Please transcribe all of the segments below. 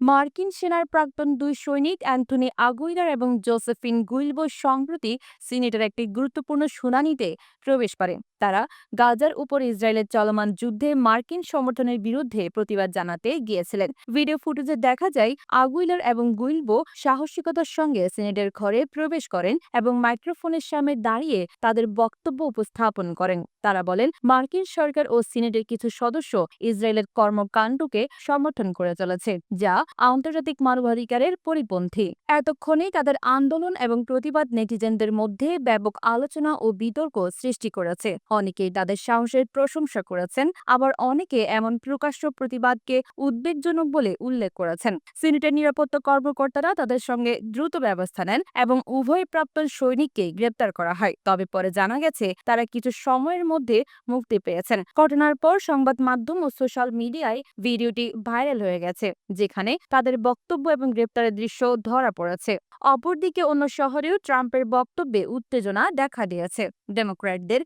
মার্কিন সেনার প্রাক্তন দুই সৈনিক অ্যান্থনি আগুইরার এবং জোসেফিন গুইলবো সম্প্রতি সিনেটের একটি গুরুত্বপূর্ণ শুনানিতে প্রবেশ করে। তারা গাজার উপর ইসরায়েলের চলমান যুদ্ধে মার্কিন সমর্থনের বিরুদ্ধে প্রতিবাদ জানাতে গিয়েছিলেন। ভিডিও ফুটেজে দেখা যায়, আগুইলার এবং গুইলবো সাহসিকতার সঙ্গে সিনেটের ঘরে প্রবেশ করেন এবং মাইক্রোফোনের সামনে দাঁড়িয়ে তাদের বক্তব্য উপস্থাপন করেন। তারা বলেন, মার্কিন সরকার ও সিনেটের কিছু সদস্য ইসরায়েলের কর্মকাণ্ডকে সমর্থন করে চলেছে, যা আন্তর্জাতিক মানবাধিকারের পরিপন্থী। এতক্ষণে তাদের আন্দোলন এবং প্রতিবাদ নেটিজেনদের মধ্যে ব্যাপক আলোচনা ও বিতর্ক সৃষ্টি করেছে। অনেকেই তাদের সাহসের প্রশংসা করেছেন, আবার অনেকে এমন প্রকাশ্য প্রতিবাদকে উদ্বেগজনক বলে উল্লেখ করেছেন। সিনেটের নিরাপত্তা কর্মকর্তারা তাদের সঙ্গে দ্রুত ব্যবস্থা নেন এবং উভয় প্রাক্তন সৈনিককে গ্রেপ্তার করা হয়। তবে পরে জানা গেছে, তারা কিছু সময়ের মধ্যে মুক্তি পেয়েছেন। ঘটনার পর সংবাদ মাধ্যম ও সোশ্যাল মিডিয়ায় ভিডিওটি ভাইরাল হয়ে গেছে, যেখানে তাদের বক্তব্য এবং গ্রেপ্তারের দৃশ্য ধরা পড়েছে। অপরদিকে অন্য শহরেও ট্রাম্পের বক্তব্যে উত্তেজনা দেখা দিয়েছে। ডেমোক্র্যাটদের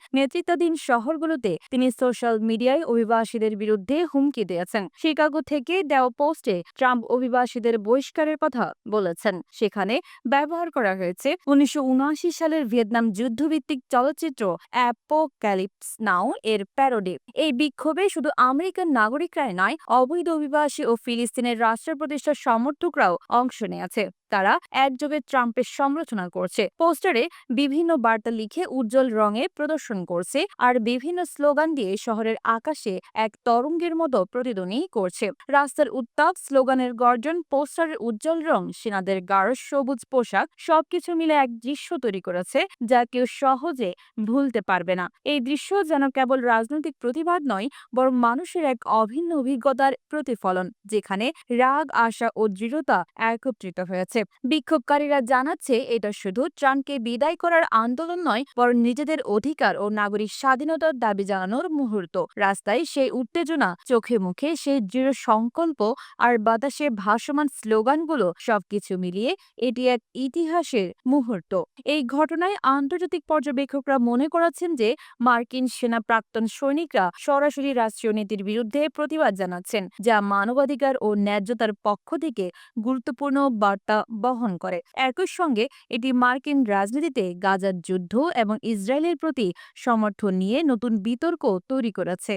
নেতৃত্বাধীন শহরগুলোতে তিনি সোশ্যাল মিডিয়ায় অভিবাসীদের বিরুদ্ধে হুমকি দিয়েছেন। শিকাগো থেকে দেওয়া পোস্টে ট্রাম্প অভিবাসীদের বহিষ্কারের কথা বলেছেন। সেখানে ব্যবহার করা হয়েছে উনিশশো উনআশি সালের ভিয়েতনাম যুদ্ধভিত্তিক চলচ্চিত্র অ্যাপোক্যালিপস নাও এর প্যারোডি। এই বিক্ষোভে শুধু আমেরিকান নাগরিকরাই নয়, অবৈধ অভিবাসী ও ফিলিস্তিনের রাষ্ট্র প্রতিষ্ঠার সমর্থকরাও অংশ নিয়েছে। তারা একযোগে ট্রাম্পের সমালোচনা করছে। পোস্টারে বিভিন্ন বার্তা লিখে উজ্জ্বল রঙে প্রদর্শন করছে আর বিভিন্ন স্লোগান দিয়ে শহরের আকাশে এক তরঙ্গের মতো প্রতিধ্বনি করছে। রাস্তার উত্তাপ, স্লোগানের গর্জন, পোস্টারের উজ্জ্বল রং, সেনাদের গাঢ় সবুজ পোশাক, সবকিছু মিলে এক দৃশ্য তৈরি করেছে যা কেউ সহজে ভুলতে পারবে না। এই দৃশ্য যেন কেবল রাজনৈতিক প্রতিবাদ নয়, বরং মানুষের এক অভিন্ন অভিজ্ঞতার প্রতিফলন, যেখানে রাগ, আশা ও দৃঢ়তা একত্রিত হয়েছে। বিক্ষোভকারীরা জানাচ্ছে, এটা শুধু ট্রাম্পকে বিদায় করার আন্দোলন নয়, বরং নিজেদের অধিকার ও নাগরিক স্বাধীনতার দাবি জানানোর মুহূর্ত। রাস্তায় সেই উত্তেজনা, চোখে মুখে সেই দৃঢ় সংকল্প আর বাতাসে ভাসমান স্লোগানগুলো সবকিছু মিলিয়ে এটি এক ইতিহাসের মুহূর্ত। এই ঘটনায় আন্তর্জাতিক পর্যবেক্ষকরা মনে করেছেন যে, মার্কিন সেনা প্রাক্তন সৈনিকরা সরাসরি রাষ্ট্রীয় নীতির বিরুদ্ধে প্রতিবাদ জানাচ্ছেন, যা মানবাধিকার ও ন্যায্যতার পক্ষ থেকে গুরুত্বপূর্ণ বার্তা বহন করে। একই সঙ্গে এটি মার্কিন রাজনীতিতে গাজার যুদ্ধ এবং ইসরায়েলের প্রতি সমর্থন নিয়ে নতুন বিতর্ক তৈরি করেছে।